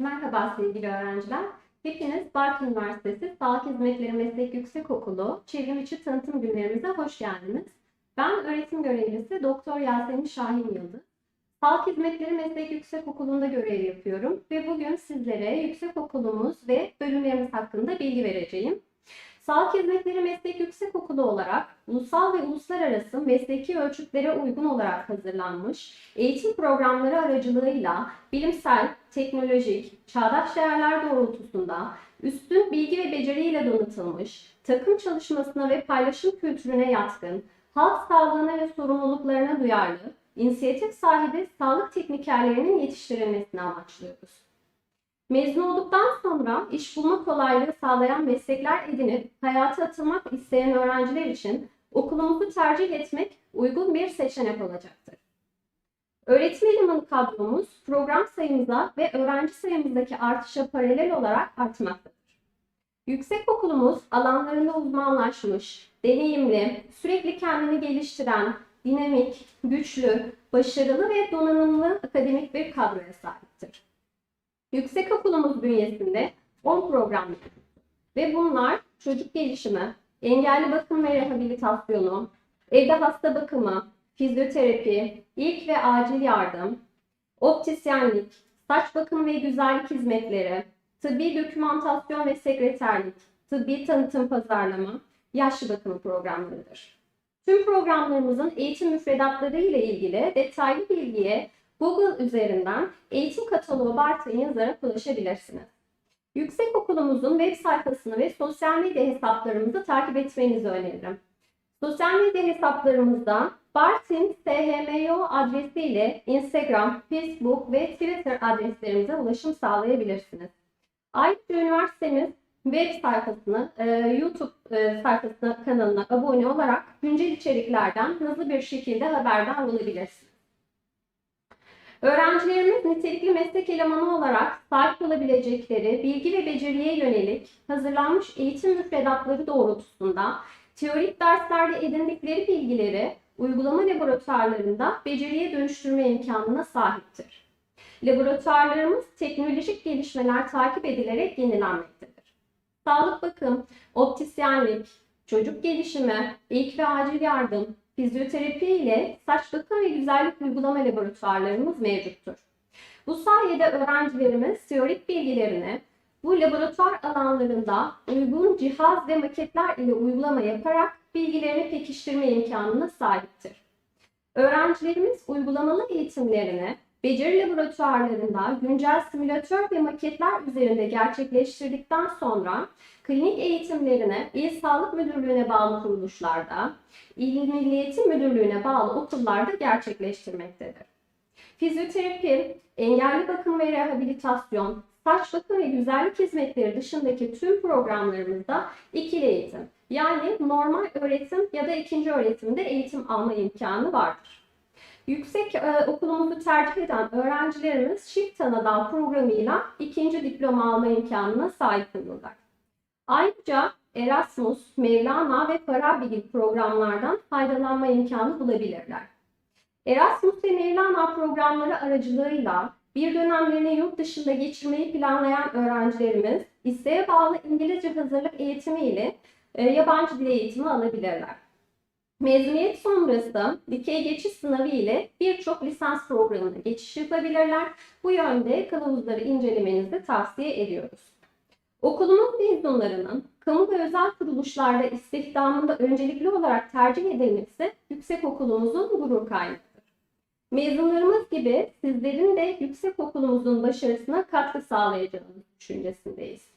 Merhaba sevgili öğrenciler. Hepiniz Bartın Üniversitesi Sağlık Hizmetleri Meslek Yüksekokulu Çevrim İçi Tanıtım Günlerimize hoş geldiniz. Ben öğretim görevlisi Doktor Yasemin Şahin Yıldız. Sağlık Hizmetleri Meslek Yüksekokulu'nda görev yapıyorum ve bugün sizlere yüksekokulumuz ve bölümlerimiz hakkında bilgi vereceğim. Sağlık Hizmetleri Meslek Yüksekokulu olarak ulusal ve uluslararası mesleki ölçütlere uygun olarak hazırlanmış eğitim programları aracılığıyla bilimsel, teknolojik, çağdaş değerler doğrultusunda üstün bilgi ve beceriyle donatılmış, takım çalışmasına ve paylaşım kültürüne yatkın, halk sağlığına ve sorumluluklarına duyarlı, inisiyatif sahibi sağlık teknikerlerinin yetiştirilmesini amaçlıyoruz. Mezun olduktan sonra iş bulma kolaylığı sağlayan meslekler edinip hayata atılmak isteyen öğrenciler için okulumuzu tercih etmek uygun bir seçenek olacaktır. Öğretim elemanı kadromuz program sayımıza ve öğrenci sayımızdaki artışa paralel olarak artmaktadır. Yüksekokulumuz alanlarında uzmanlaşmış, deneyimli, sürekli kendini geliştiren, dinamik, güçlü, başarılı ve donanımlı akademik bir kadroya sahiptir. Yüksekokulumuz bünyesinde 10 program ve bunlar çocuk gelişimi, engelli bakım ve rehabilitasyonu, evde hasta bakımı, fizyoterapi, ilk ve acil yardım, optisyenlik, saç bakım ve güzellik hizmetleri, tıbbi dokümantasyon ve sekreterlik, tıbbi tanıtım pazarlama, yaşlı bakımı programlarıdır. Tüm programlarımızın eğitim müfredatları ile ilgili detaylı bilgiye Google üzerinden eğitim kataloğu Bartın yazarak ulaşabilirsiniz. Yüksekokulumuzun web sayfasını ve sosyal medya hesaplarımızı takip etmenizi öneririm. Sosyal medya hesaplarımızda Bartin SHMO adresiyle Instagram, Facebook ve Twitter adreslerimize ulaşım sağlayabilirsiniz. Ayrıca üniversitemiz web sayfasını, e, YouTube e, sayfasına, kanalına abone olarak güncel içeriklerden hızlı bir şekilde haberdar olabilirsiniz. Öğrencilerimiz nitelikli meslek elemanı olarak sahip olabilecekleri bilgi ve beceriye yönelik hazırlanmış eğitim müfredatları doğrultusunda teorik derslerde edindikleri bilgileri uygulama laboratuvarlarında beceriye dönüştürme imkanına sahiptir. Laboratuvarlarımız teknolojik gelişmeler takip edilerek yenilenmektedir. Sağlık bakım, optisyenlik, çocuk gelişimi, ilk ve acil yardım, fizyoterapi ile saç bakım ve güzellik uygulama laboratuvarlarımız mevcuttur. Bu sayede öğrencilerimiz teorik bilgilerini bu laboratuvar alanlarında uygun cihaz ve maketler ile uygulama yaparak bilgilerini pekiştirme imkanına sahiptir. Öğrencilerimiz uygulamalı eğitimlerini beceri laboratuvarlarında güncel simülatör ve maketler üzerinde gerçekleştirdikten sonra klinik eğitimlerini İl Sağlık Müdürlüğü'ne bağlı kuruluşlarda, İl Milli Eğitim Müdürlüğü'ne bağlı okullarda gerçekleştirmektedir. Fizyoterapi, engelli bakım ve rehabilitasyon, saç bakım ve güzellik hizmetleri dışındaki tüm programlarımızda ikili eğitim, yani normal öğretim ya da ikinci öğretimde eğitim alma imkanı vardır. Yüksek e, okulumuzu tercih eden öğrencilerimiz Shift Anadal programıyla ikinci diploma alma imkanına sahip olurlar. Ayrıca Erasmus, Mevlana ve Farabi gibi programlardan faydalanma imkanı bulabilirler. Erasmus ve Mevlana programları aracılığıyla bir dönemlerini yurt dışında geçirmeyi planlayan öğrencilerimiz isteğe bağlı İngilizce hazırlık eğitimi ile e, yabancı dil eğitimi alabilirler. Mezuniyet sonrası dikey geçiş sınavı ile birçok lisans programına geçiş yapabilirler. Bu yönde kılavuzları incelemenizi tavsiye ediyoruz. Okulumuz mezunlarının kamu ve özel kuruluşlarda istihdamında öncelikli olarak tercih edilmesi yüksek okulumuzun gurur kaynağıdır. Mezunlarımız gibi sizlerin de yüksek okulumuzun başarısına katkı sağlayacağınız düşüncesindeyiz.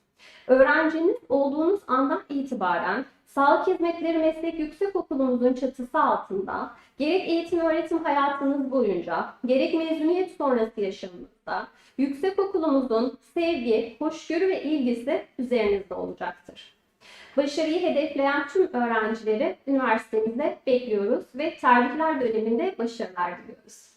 Öğrenciniz olduğunuz andan itibaren Sağlık Hizmetleri Meslek Yüksekokulumuzun çatısı altında gerek eğitim öğretim hayatınız boyunca gerek mezuniyet sonrası yaşamınızda yüksekokulumuzun sevgi, hoşgörü ve ilgisi üzerinizde olacaktır. Başarıyı hedefleyen tüm öğrencileri üniversitemizde bekliyoruz ve tercihler döneminde başarılar diliyoruz.